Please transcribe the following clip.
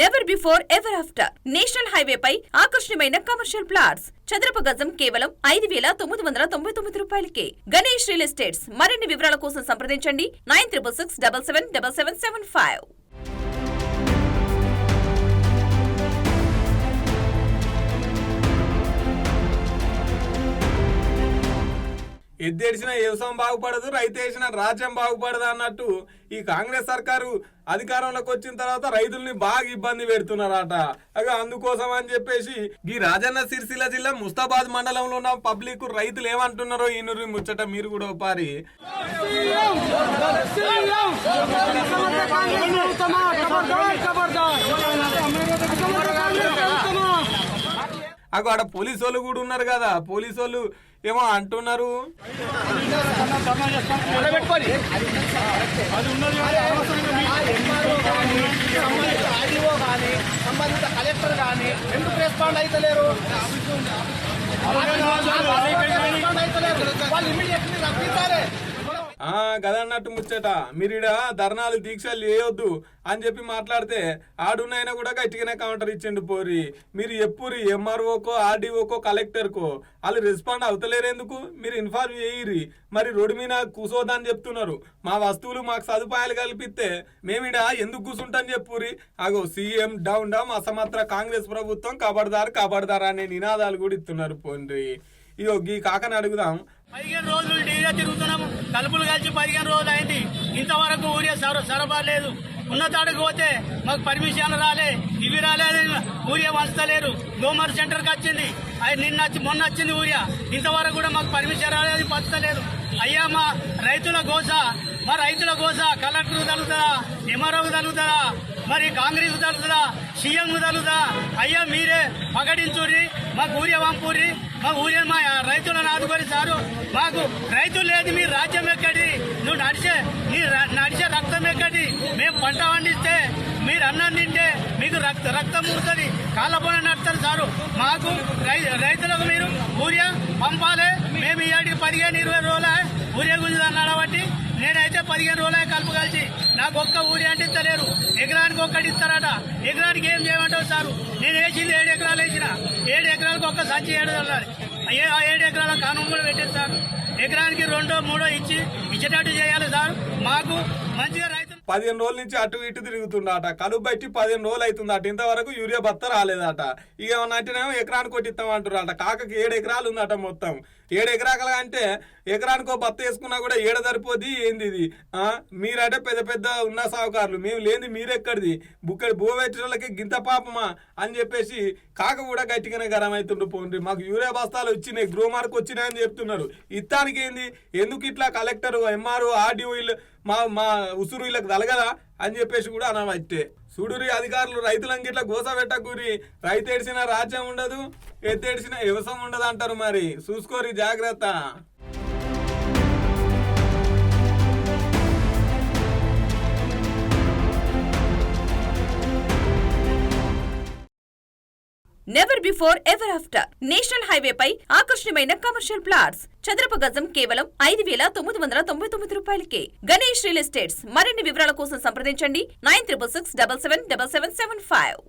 Never before ever after national highway పై ఆకర్షణీయమైన commercial plots చదరపు గజం కేవలం ఐదు వేల తొమ్మిది వందల తొంభై తొమ్మిది రూపాయలకే. Ganesh real estates. మరిన్ని వివరాల కోసం సంప్రదించండి. Nine triple six double seven double seven seven five. ఎద్దేడిసిన వ్యవసాయం బాగుపడదు రైతు వేసిన రాజ్యం బాగుపడదు అన్నట్టు ఈ కాంగ్రెస్ సర్కారు అధికారంలోకి వచ్చిన తర్వాత రైతుల్ని బాగా ఇబ్బంది పెడుతున్నారట. అగ అందుకోసం అని చెప్పేసి ఈ రాజన్న సిరిసిల్ల జిల్లా ముస్తాబాద్ మండలంలో ఉన్న పబ్లిక్ రైతులు ఏమంటున్నారో ఈ నురి ముచ్చట మీరు కూడా పారి అక్కడ ఆడ పోలీసు వాళ్ళు కూడా ఉన్నారు కదా పోలీసు వాళ్ళు ఏమో అంటున్నారు సంబంధిత కలెక్టర్ కానీ ఎందుకు రెస్పాండ్ అయితలేరు రెస్పాండ్ వాళ్ళు ఇమీడియట్లీ రప్పించాలి ఆ గదన్నట్టు ముచ్చట. మీరు ఈడ ధర్నాలు దీక్షలు చేయొద్దు అని చెప్పి మాట్లాడితే ఆడునైనా కూడా గట్టిగానే కౌంటర్ ఇచ్చిండు పోరి. మీరు ఎప్పుడు ఎంఆర్ఓకో ఆర్డీఓకో కలెక్టర్కో వాళ్ళు రెస్పాండ్ అవుతలేరు ఎందుకు మీరు ఇన్ఫార్మ్ చేయరి మరి రోడ్డు మీద కూసోద్దని చెప్తున్నారు. మా వస్తువులు మాకు సదుపాయాలు కల్పిస్తే మేమిడ ఎందుకు కూసుంటాం చెప్పురి అగో సీఎం డౌన్ డౌన్ అసమత్ర కాంగ్రెస్ ప్రభుత్వం కబడ్దారు కబడ్దారు అనే నినాదాలు కూడా ఇస్తున్నారు పోండి ఇగో ఈ కాకని అడుగుదాం. పదిహేను రోజులు డీజే తిరుగుతున్నాము. కలుపులు కలిసి పదిహేను రోజులు అయింది. ఇంతవరకు ఊరియా సర సరబడలేదు లేదు. ఉన్నతాడికి పోతే మాకు పర్మిషన్ రాలే ఇవి రాలేదు ఊరియా వంచలేరు గోమర్ సెంటర్కి వచ్చింది. అది నిన్న వచ్చి మొన్న వచ్చింది ఊరియా. ఇంతవరకు కూడా మాకు పర్మిషన్ రాలేదు పంచలేదు అయ్యా మా రైతుల గోస మా రైతుల గోస కలెక్టర్ తలుగుతారా ఎంఆర్ఓ తగ్గుతుందా మరి కాంగ్రెస్ తలుగుతారా సీఎం తలుగుతా అయ్యా మీరే పగడించుర్రి. మాకు ఊరియా పంపుర్రి మా ఊరే మా రైతులను ఆదుకొని సారు. మాకు రైతులు లేదు మీ రాజ్యం ఎక్కడి నువ్వు నడిచే నీ నడిచే రక్తం ఎక్కడి మేము పంట పండిస్తే మీరు అన్నం తింటే మీకు రక్త రక్తం ఊరుతుంది. కాళ్ళపోన నడుస్తారు సారు. మాకు రై- రైతులకు మీరు ఊరియా పంపాలి. మేము ఈ పదిహేను ఇరవై రోజుల ఊరియా గురించి అన్నాడు నేనైతే పదిహేను రోజులే కలుపు కలిసి నాకు ఒక్క ఊరి అంటే ఇస్తలేరు ఎకరానికి ఒక్కటి ఇస్తారట. ఎకరానికి ఏం చేయమంటావు సారు? నేను వేసింది ఏడు ఎకరాలు వేసిన. ఏడు ఎకరాలకు ఒక్క సంచి ఏడు అన్నారు. ఏ ఆ ఏడు ఎకరాల కానుక కూడా పెట్టేస్తారు సార్. ఎకరానికి రెండో మూడో ఇచ్చి ఇచ్చేటట్టు చేయాలి సార్. మాకు మంచిగా రైతు పదిహేను రోజుల నుంచి అటు ఇటు తిరుగుతుండట. కలుపు బట్టి పదిహేను రోజులు అవుతుందట ఇంతవరకు యూరియా బత్త రాలేదట. ఇక ఏమన్నా అంటేనేమో ఎకరానికి కొట్టిస్తాం అంటున్నారట కాకకి ఏడు ఎకరాలు ఉందట మొత్తం. ఏడు ఎకరాకలు అంటే ఎకరానికో బత్త వేసుకున్నా కూడా ఏడ సరిపోద్ది ఏంది ఇది? మీరంటే పెద్ద పెద్ద ఉన్న సాహుకారులు మేము లేని మీరెక్కడిది? బుక్కడి భూవెచ్చలకి గింత పాపమా? అని చెప్పేసి కాక కూడా గట్టిగానే గరం అవుతుండ్రు పోండి మాకు యూరియా బస్తాలు వచ్చినాయి గ్రో మార్క్ వచ్చినాయని చెప్తున్నారు. ఇత్తానికి ఏంది ఎందుకు ఇట్లా కలెక్టర్ ఎంఆర్ఓ ఆర్డీఓ మా మా ఉసురు వీళ్ళకి తలగదా అని చెప్పేసి కూడా అనవట్టే. చూడురి అధికారులు రైతులంకి ఇట్లా గోస పెట్టకూరి. రైతు ఏడిసిన రాజ్యం ఉండదు ఎత్తేడిసిన వ్యవసాయం ఉండదు అంటారు మరి. చూసుకోరి జాగ్రత్త. Never before ever after national highway పై ఆకర్షణీయమైన కమర్షియల్ ప్లాట్స్ చదరపు గజం కేవలం ఐదు వేల తొమ్మిది వందల తొంభై తొమ్మిది రూపాయలకే. Ganesh real estates. మరిన్ని వివరాల కోసం సంప్రదించండి. Nine triple six double seven double seven seven five.